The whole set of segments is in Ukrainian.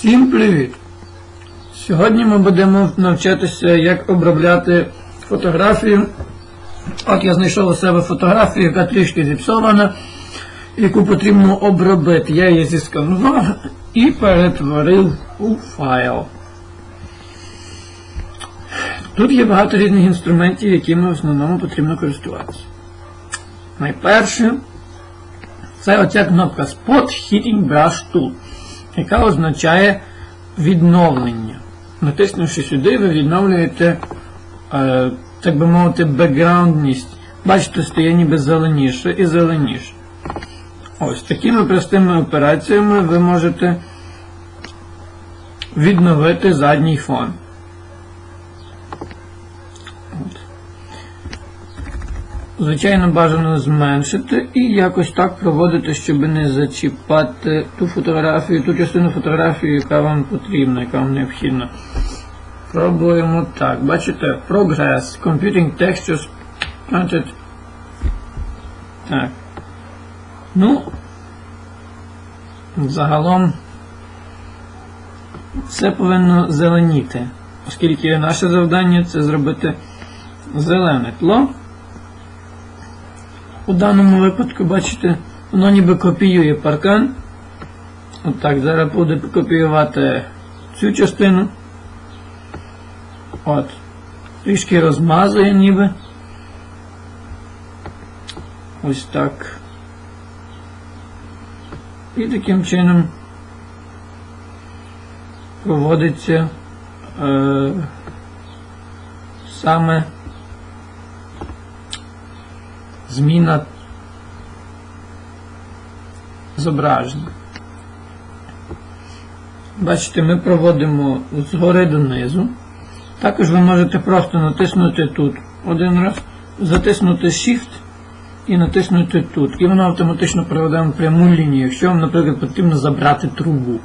Всім привіт! Сьогодні ми будемо навчатися, як обробляти фотографію. От я знайшов у себе фотографію, яка трішки зіпсована, яку потрібно обробити. Я її зісканував і перетворив у файл. Тут є багато різних інструментів, якими в основному потрібно користуватися. Найперше, це оця кнопка Spot Heating Brush Tool, яка означає відновлення. Натиснувши сюди, ви відновлюєте, е, так би мовити, бекграундність. Бачите, стає ніби зеленіше і зеленіше. Ось такими простими операціями ви можете відновити задній фон. Звичайно, бажано зменшити і якось так проводити, щоб не зачіпати ту фотографію, ту частину фотографії, яка вам потрібна, яка вам необхідна. Пробуємо так. Бачите? Progress. Computing Textures Planted. Так. Ну, загалом все повинно зеленіти, оскільки наше завдання це зробити зелене тло. У даному випадку, бачите, воно ніби копіює паркан. Отак, зараз буде копіювати цю частину. От. Трішки розмазує ніби. Ось так. І таким чином проводиться е, саме зміна зображення. Бачите, ми проводимо згори донизу. Також ви можете просто натиснути тут один раз, затиснути Shift і натиснути тут. І воно автоматично проведе пряму лінію, якщо вам, наприклад, потрібно забрати трубу.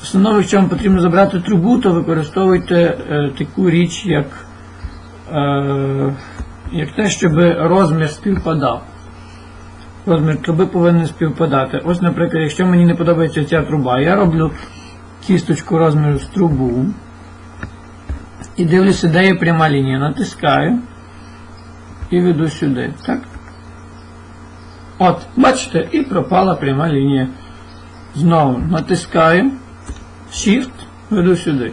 В основному, якщо вам потрібно забрати трубу, то використовуйте е, таку річ, як е, як те, щоб розмір співпадав. Розмір труби повинен співпадати. Ось, наприклад, якщо мені не подобається ця труба, я роблю кісточку розміру з трубу і дивлюся, де є пряма лінія. Натискаю і веду сюди. Так? От, бачите, і пропала пряма лінія. Знову натискаю Shift, веду сюди.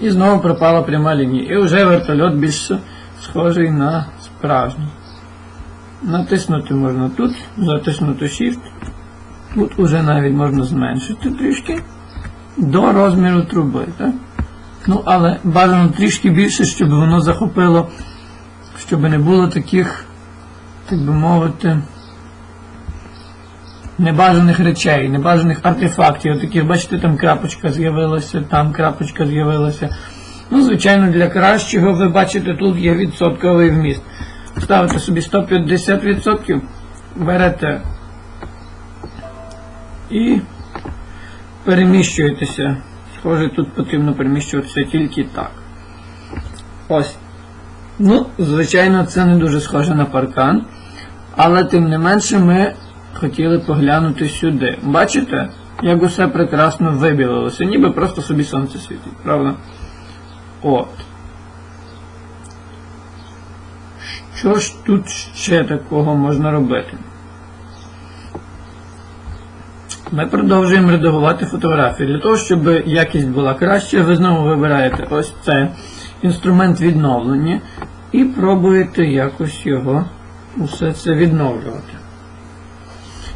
І знову пропала пряма лінія. І вже вертольот більше схожий на справжній. Натиснути можна тут, затиснути Shift. Тут уже навіть можна зменшити трішки до розміру труби. Так? Ну, але бажано трішки більше, щоб воно захопило, щоб не було таких, так би мовити, небажаних речей, небажаних артефактів. Таких, бачите, там крапочка з'явилася, там крапочка з'явилася. Ну, звичайно, для кращого ви бачите, тут є відсотковий вміст. Ставите собі 150%, берете і переміщуєтеся. Схоже, тут потрібно переміщуватися тільки так. Ось. Ну, звичайно, це не дуже схоже на паркан. Але тим не менше ми хотіли поглянути сюди. Бачите, як усе прекрасно вибілилося, ніби просто собі сонце світить, правда? От. Що ж тут ще такого можна робити? Ми продовжуємо редагувати фотографії. Для того, щоб якість була краща, ви знову вибираєте ось це інструмент відновлення і пробуєте якось його усе це відновлювати.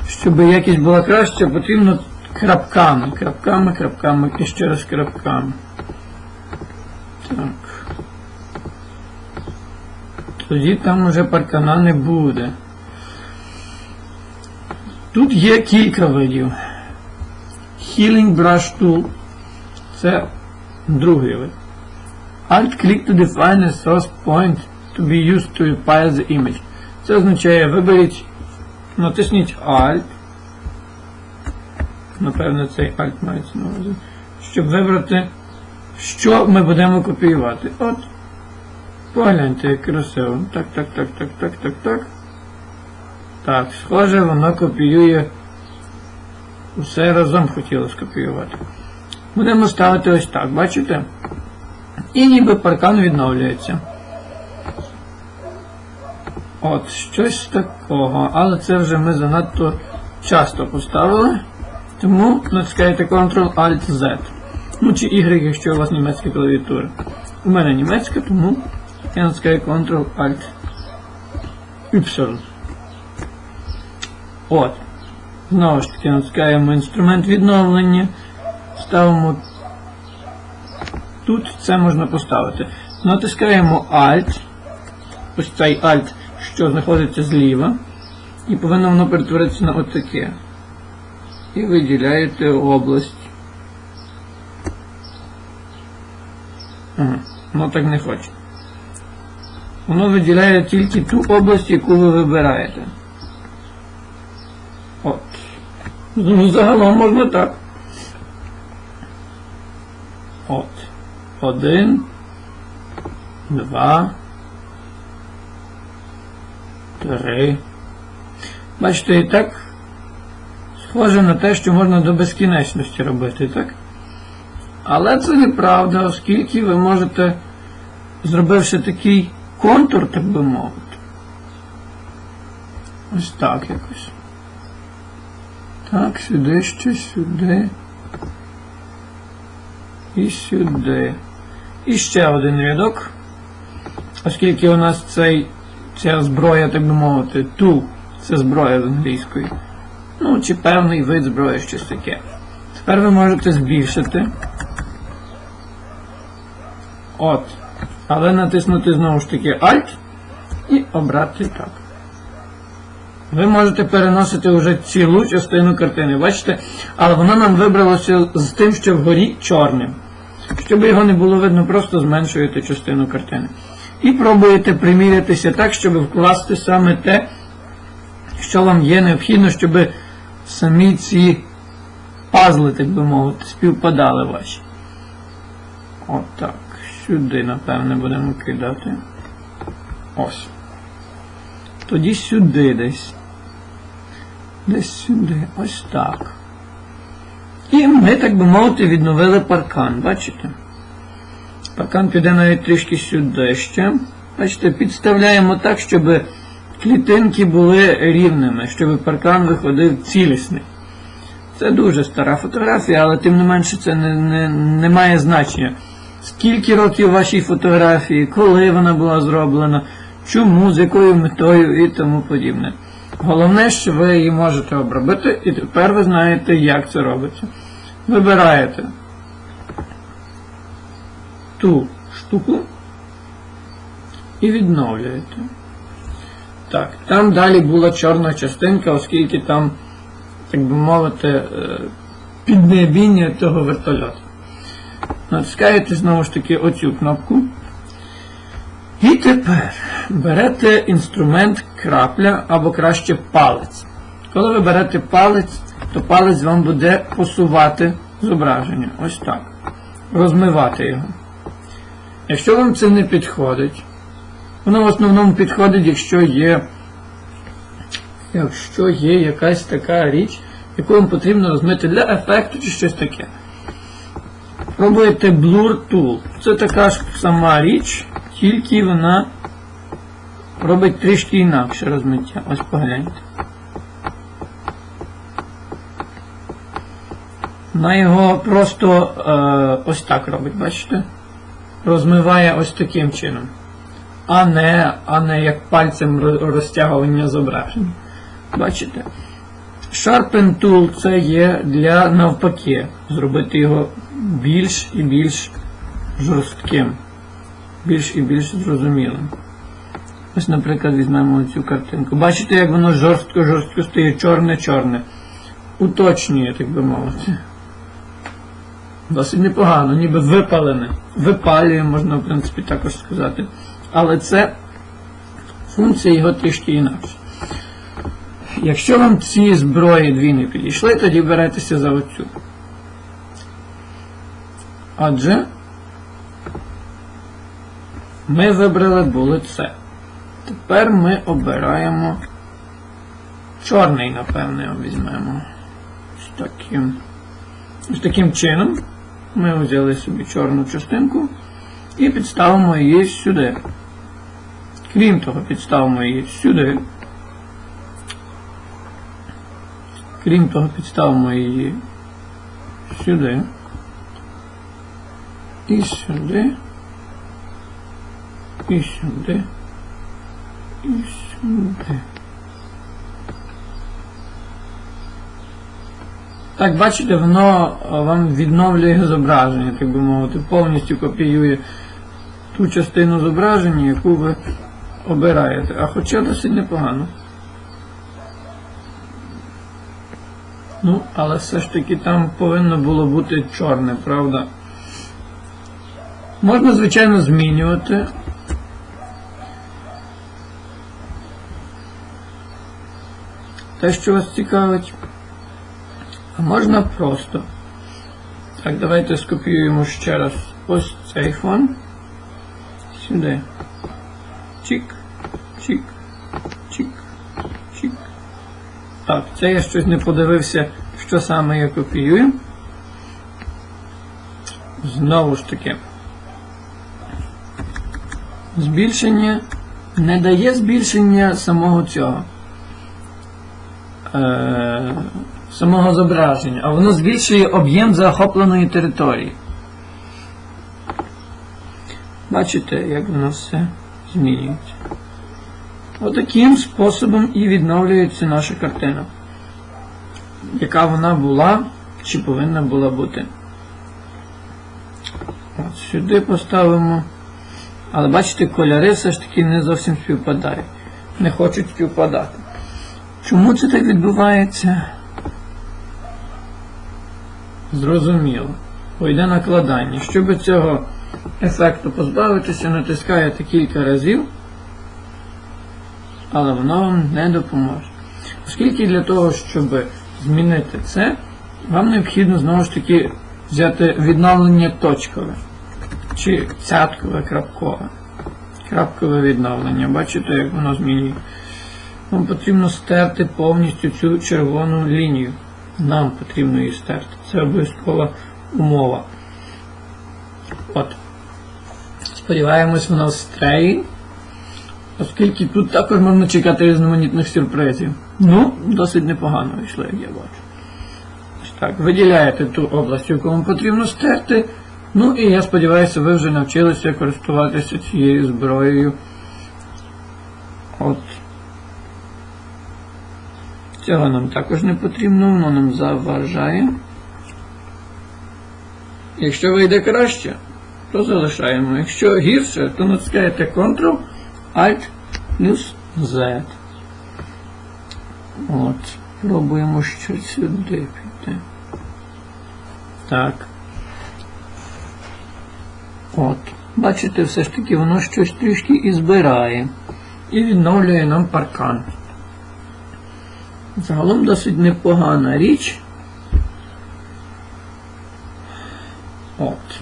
Щоб якість була краща, потрібно крапками, крапками, крапками і ще раз крапками. Так. Тоді там уже паркана не буде. Тут є кілька видів. Healing Brush Tool. Це другий вид. Alt-click to define a source point to be used to file the image. Це означає виберіть, натисніть Alt. Напевно, цей Alt мається на увазі. Щоб вибрати, що ми будемо копіювати. От. Погляньте, красиво. Так, так, так, так, так, так, так. Так, схоже, воно копіює. Все разом хотіло скопіювати. Будемо ставити ось так, бачите? І ніби паркан відновлюється. От, щось такого. Але це вже ми занадто часто поставили. Тому натискаєте Ctrl-Alt-Z. Ну чи Y, якщо у вас німецька клавіатура. У мене німецька, тому я натискаю Ctrl-Alt-Y. От. Знову ж таки натискаємо інструмент відновлення. Ставимо тут це можна поставити. Натискаємо Alt. Ось цей Alt, що знаходиться зліва. І повинно воно перетворитися на отаке. І виділяєте область. Ага, воно так не хоче. Воно виділяє тільки ту область, яку ви вибираєте. От. Ну, загалом можна так. От. Один. Два. Три. Бачите, і так схоже на те, що можна до безкінечності робити, так? Але це неправда, оскільки ви можете, зробивши такий контур, так би мовити. Ось так якось. Так, сюди ще, сюди. І сюди. І ще один рядок. Оскільки у нас цей, ця зброя, так би мовити, ту, це зброя з англійської. Ну, чи певний вид зброї, щось таке. Тепер ви можете збільшити. От. Але натиснути знову ж таки Alt і обрати так. Ви можете переносити вже цілу частину картини, бачите? Але воно нам вибралося з тим, що вгорі чорним. Щоб його не було видно, просто зменшуєте частину картини. І пробуєте примірятися так, щоб вкласти саме те, що вам є необхідно, щоб самі ці пазли, так би мовити, співпадали ваші. Отак. Сюди, напевне, будемо кидати. Ось. Тоді сюди десь. Десь сюди. Ось так. І ми, так би мовити, відновили паркан, бачите? Паркан піде навіть трішки сюди ще. Бачите, підставляємо так, щоб клітинки були рівними, щоб паркан виходив цілісний. Це дуже стара фотографія, але тим не менше це не, не, не має значення. Скільки років вашій фотографії, коли вона була зроблена, чому, з якою метою і тому подібне. Головне, що ви її можете обробити, і тепер ви знаєте, як це робиться. Вибираєте ту штуку і відновлюєте. Так, там далі була чорна частинка, оскільки там, так би мовити, е, піднебіння того вертольоту. Натискаєте знову ж таки оцю кнопку. І тепер берете інструмент крапля або краще палець. Коли ви берете палець, то палець вам буде посувати зображення. Ось так. Розмивати його. Якщо вам це не підходить, воно в основному підходить, якщо є якщо є якась така річ, яку вам потрібно розмити для ефекту чи щось таке. Пробуєте Blur Tool. Це така ж сама річ, тільки вона робить трішки інакше розмиття. Ось погляньте. Вона його просто е, ось так робить, бачите? Розмиває ось таким чином. А не, а не як пальцем розтягування зображення. Бачите? Sharpen Tool це є для навпаки. Зробити його більш і більш жорстким, більш і більш зрозумілим. Ось, наприклад, візьмемо цю картинку. Бачите, як воно жорстко-жорстко стає чорне-чорне. Уточнює, так би мовити. Досить непогано, ніби випалене. Випалює, можна, в принципі, також сказати. Але це функція його трішки інакша. Якщо вам ці зброї дві не підійшли, тоді беретеся за оцю. Отже, ми вибрали були це. Тепер ми обираємо чорний, напевне, візьмемо. Ось таким, ось таким чином. ми взяли собі чорну частинку і підставимо її сюди. Крім того, підставимо її сюди. Крім того, підставимо її сюди. І сюди. І сюди. І сюди. Так, бачите, воно вам відновлює зображення, так би мовити, повністю копіює ту частину зображення, яку ви обираєте. А хоча досить непогано. Ну, але все ж таки там повинно було бути чорне, правда? Можна, звичайно, змінювати. Те, що вас цікавить. А можна просто. Так, давайте скопіюємо ще раз ось цей фон. Сюди. Чик, чик, чик, чик. Так, це я щось не подивився, що саме я копіюю. Знову ж таки. Збільшення не дає збільшення самого цього. Е, самого зображення, а воно збільшує об'єм захопленої території. Бачите, як воно все змінюється. Отаким способом і відновлюється наша картина. Яка вона була чи повинна була бути. От сюди поставимо. Але бачите, кольори все ж таки не зовсім співпадають. Не хочуть співпадати. Чому це так відбувається? Зрозуміло. Бо йде накладання. Щоб цього ефекту позбавитися, натискаєте кілька разів, але воно вам не допоможе. Оскільки для того, щоб змінити це, вам необхідно знову ж таки взяти відновлення точкове чи цяткове крапкове. Крапкове відновлення. Бачите, як воно змінює. Вам потрібно стерти повністю цю червону лінію. Нам потрібно її стерти. Це обов'язкова умова. От. Сподіваємось, вона стреї. Оскільки тут також можна чекати різноманітних сюрпризів. Ну, досить непогано вийшло, як я бачу. Ось так, виділяєте ту область, яку вам потрібно стерти. Ну і я сподіваюся, ви вже навчилися користуватися цією зброєю. От. Цього нам також не потрібно, воно нам заважає. Якщо вийде краще, то залишаємо. Якщо гірше, то натискаєте Ctrl, Alt плюс Z. От. Пробуємо ще сюди піти. Так. От. Бачите, все ж таки воно щось трішки і збирає. І відновлює нам паркан. Загалом досить непогана річ. От.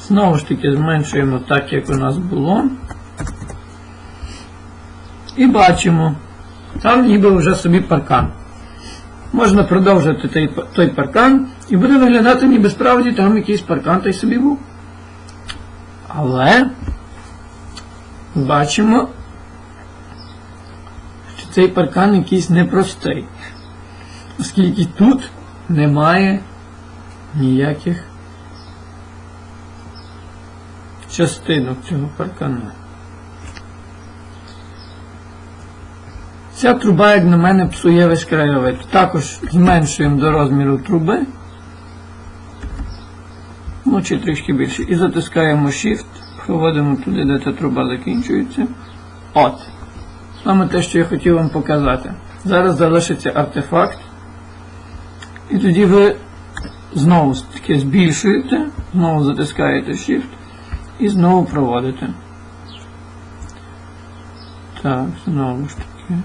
Знову ж таки зменшуємо так, як у нас було. І бачимо, там ніби вже собі паркан. Можна продовжити той, паркан і буде виглядати, ніби справді там якийсь паркан той собі був. Але бачимо, що цей паркан якийсь непростий, оскільки тут немає ніяких частинок цього паркану. Ця труба, як на мене, псує весь краєвид. Також зменшуємо до розміру труби. Ну, чи трішки більше. І затискаємо Shift, проводимо туди, де та труба закінчується. От. Саме те, що я хотів вам показати. Зараз залишиться артефакт. І тоді ви знову таки збільшуєте, знову затискаєте Shift і знову проводите. Так, знову ж таки.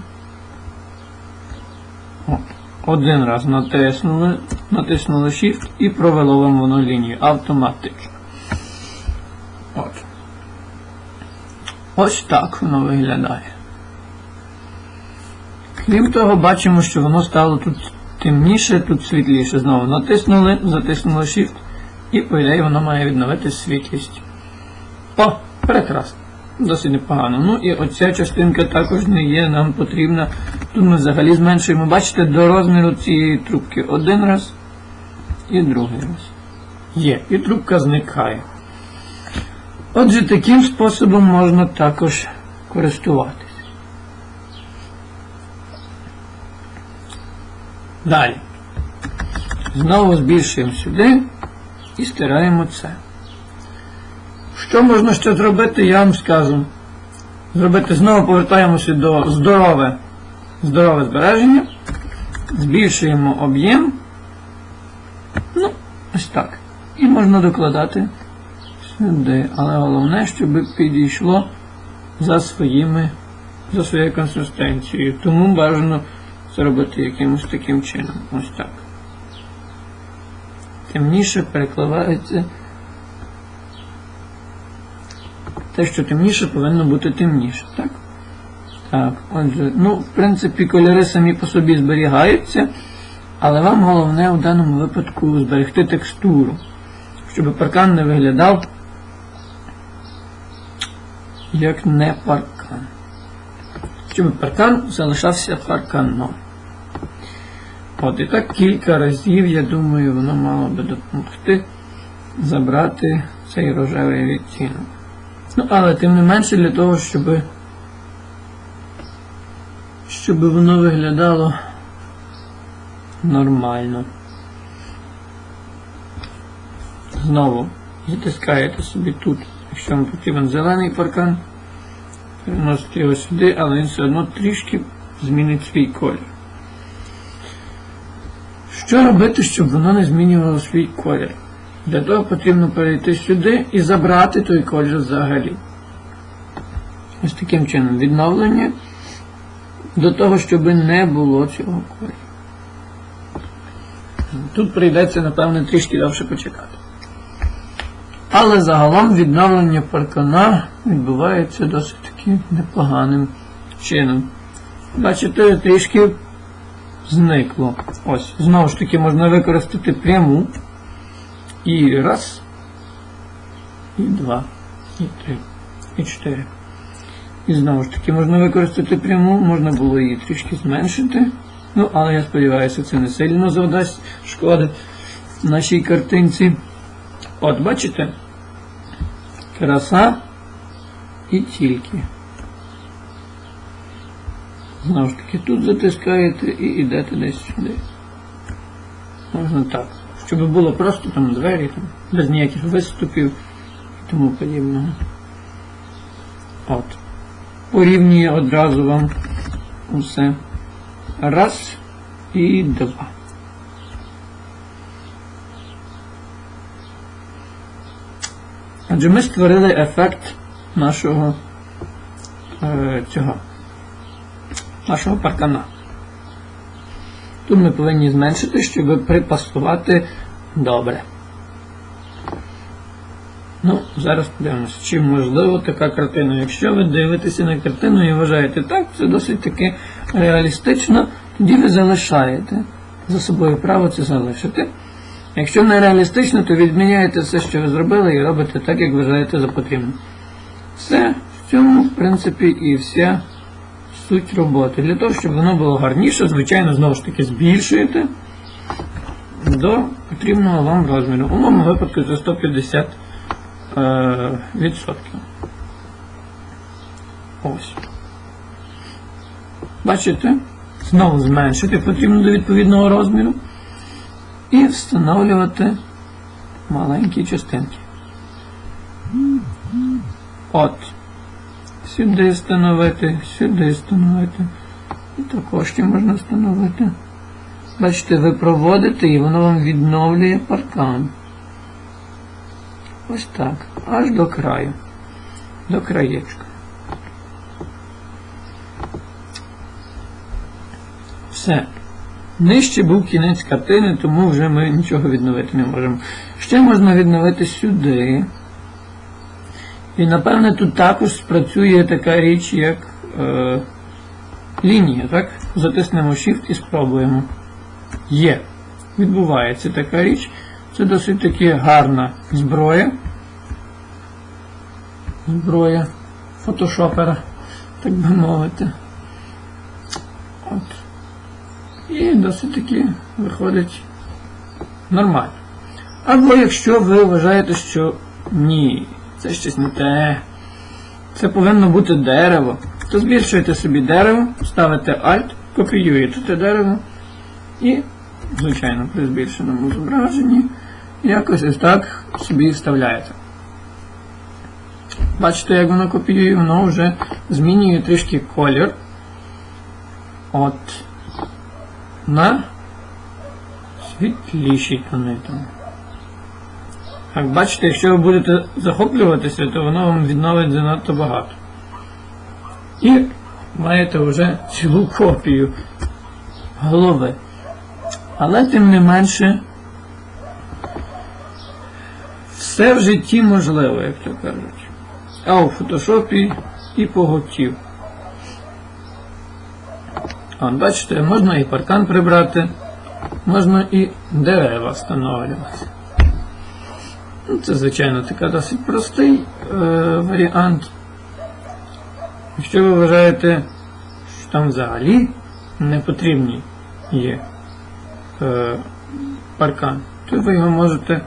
О, один раз натиснули, натиснули Shift і провело вам воно лінію автоматично. От. Ось так воно виглядає. Крім того, бачимо, що воно стало тут темніше, тут світліше. Знову натиснули, затиснули Shift І, по ідеї, воно має відновити світлість. О, прекрасно. Досить непогано. Ну і оця частинка також не є нам потрібна. Тут ми взагалі зменшуємо, бачите, до розміру цієї трубки один раз і другий раз. Є. І трубка зникає. Отже, таким способом можна також користуватись. Далі. Знову збільшуємо сюди і стираємо це. Що можна ще зробити, я вам скажу. Зробити знову повертаємося до здорове, здорове збереження. Збільшуємо об'єм. Ну, ось так. І можна докладати сюди. Але головне, щоб підійшло за своїми, за своєю консистенцією. Тому бажано це робити якимось таким чином. Ось так. Темніше перекладається. Те, що темніше, повинно бути темніше, так? Так, отже, ну, в принципі, кольори самі по собі зберігаються, але вам головне в даному випадку зберегти текстуру, щоб паркан не виглядав як не паркан. Щоб паркан залишався парканом. От і так кілька разів, я думаю, воно мало би допомогти забрати цей рожевий відтінок. Ну, але тим не менше для того, щоб щоб воно виглядало нормально. Знову затискаєте собі тут, якщо вам потрібен зелений паркан, переносите його сюди, але він все одно трішки змінить свій колір. Що робити, щоб воно не змінювало свій колір? Для того потрібно перейти сюди і забрати той колір взагалі. Ось таким чином відновлення до того, щоб не було цього кольору. Тут прийдеться, напевне, трішки довше почекати. Але загалом відновлення паркана відбувається досить таки непоганим чином. Бачите, трішки зникло. Ось, знову ж таки, можна використати пряму. І раз, і два, і три, і чотири. І знову ж таки можна використати пряму, можна було її трішки зменшити. Ну, але я сподіваюся, це не сильно завдасть шкоди нашій картинці. От, бачите? Краса і тільки. Знову ж таки, тут затискаєте і йдете десь сюди. Можна так. Щоб було просто там двері, там, без ніяких виступів і тому подібного. От. Порівнює одразу вам усе. Раз і два. Адже ми створили ефект нашого е, цього нашого паркана. Тут ми повинні зменшити, щоб припасувати добре. Ну, зараз подивимося, чи можливо така картина. Якщо ви дивитеся на картину і вважаєте, так, це досить таки реалістично, тоді ви залишаєте за собою право це залишити. Якщо не реалістично, то відміняєте все, що ви зробили, і робите так, як вважаєте за потрібне. Все, в цьому, в принципі, і вся суть роботи. Для того, щоб воно було гарніше, звичайно, знову ж таки збільшуєте до потрібного вам розміру. У моєму випадку це 150 е, відсотків. Ось. Бачите? Знову зменшити потрібно до відповідного розміру. І встановлювати маленькі частинки. От. Сюди встановити, сюди встановити. І також ще можна встановити. Бачите, ви проводите і воно вам відновлює паркан. Ось так. Аж до краю. До краєчка. Все. Нижче був кінець картини, тому вже ми нічого відновити не можемо. Ще можна відновити сюди. І напевне тут також спрацює така річ, як е, лінія. так? Затиснемо Shift і спробуємо. Є. Відбувається така річ. Це досить таки гарна зброя. Зброя фотошопера, так би мовити. От. І досить таки виходить нормально. Або якщо ви вважаєте, що ні, це щось не те, це повинно бути дерево, то збільшуєте собі дерево, ставите Alt, копіюєте те дерево і, звичайно, при збільшеному зображенні якось ось так собі вставляєте. Бачите, як воно копіює, воно вже змінює трішки колір. От на світліші тони там. Як бачите, якщо ви будете захоплюватися, то воно вам відновить занадто багато. І маєте вже цілу копію голови. Але тим не менше, все в житті можливо, як то кажуть. А у фотошопі і поготів. От, бачите, можна і паркан прибрати, можна і дерева встановлювати. Ну, Це, звичайно, така досить простий е, варіант. Якщо ви вважаєте, що там взагалі не потрібні є е, паркан, то ви його можете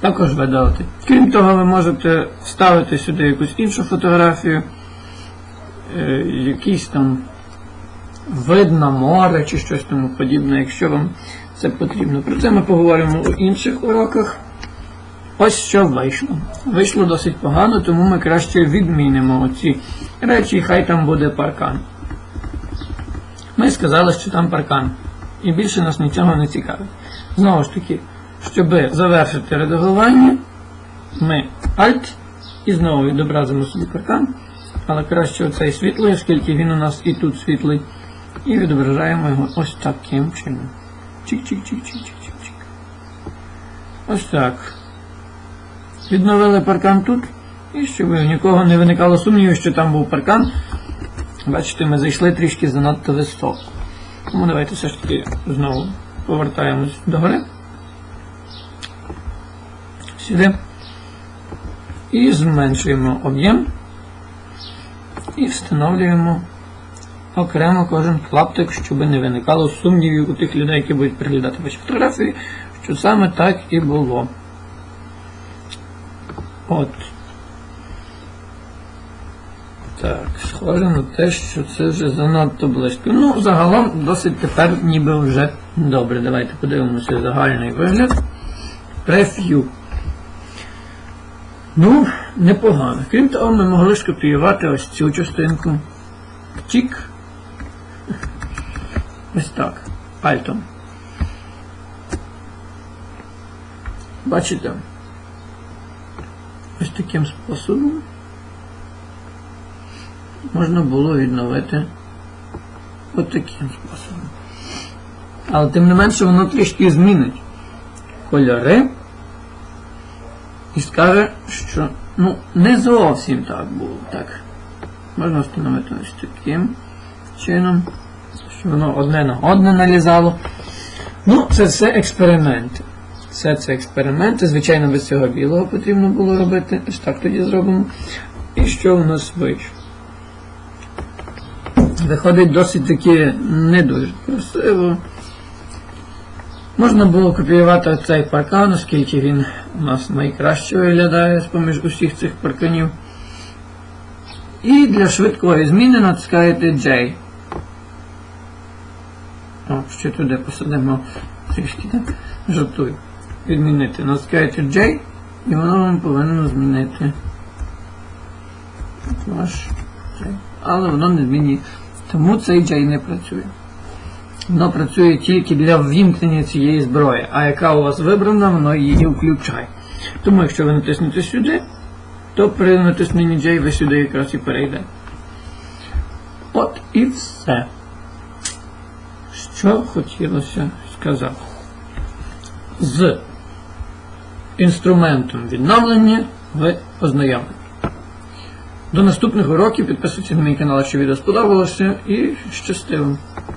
також видалити. Крім того, ви можете вставити сюди якусь іншу фотографію, е, якийсь там вид на море чи щось тому подібне, якщо вам це потрібно. Про це ми поговоримо у інших уроках. Ось що вийшло. Вийшло досить погано, тому ми краще відмінимо оці речі, хай там буде паркан. Ми сказали, що там паркан. І більше нас нічого не цікавить. Знову ж таки, щоб завершити редагування, ми Alt і знову відобразимо собі паркан, але краще оцей світлий, оскільки він у нас і тут світлий. І відображаємо його ось таким чином. Чик-чик-чик-чик-чик-чик-чик. Ось так. Відновили паркан тут. І щоб у нікого не виникало сумніву, що там був паркан. Бачите, ми зайшли трішки занадто високо. Тому давайте все ж таки знову повертаємось до гори. Сюди. І зменшуємо об'єм. І встановлюємо окремо кожен клаптик, щоб не виникало сумнівів у тих людей, які будуть переглядати ваші фотографії, що саме так і було. От. Так, схоже на те, що це вже занадто близько. Ну, загалом досить тепер ніби вже добре. Давайте подивимося загальний вигляд. Преф'ю. Ну, непогано. Крім того, ми могли скопіювати ось цю частинку. Чік. Ось так. Альтом. Бачите? Ось таким способом можна було відновити ось таким способом. Але тим не менше воно трішки змінить кольори і скаже, що ну, не зовсім так було. Так. Можна встановити ось таким чином, щоб воно одне на одне налізало. Ну, це все експерименти. Все це експерименти. Звичайно, без цього білого потрібно було робити. Ось так тоді зробимо. І що у нас вийшло? Виходить досить таки не дуже красиво. Можна було копіювати цей паркан, оскільки він у нас найкраще виглядає з-поміж усіх цих парканів. І для швидкої зміни натискаєте J. О, ще туди посадимо трішки, так? Жартую. Відмінити. Натискаєте J і воно вам повинно змінити ваш J. Але воно не змінює. Тому цей J не працює. Воно працює тільки для ввімкнення цієї зброї, а яка у вас вибрана, воно її включає. Тому якщо ви натиснете сюди, то при натисненні J ви сюди якраз і перейдете. От і все. Що хотілося сказати. З інструментом відновлення ви ознайомлені. До наступних уроків підписуйтесь на мій канал, якщо відео сподобалося, і щастиво!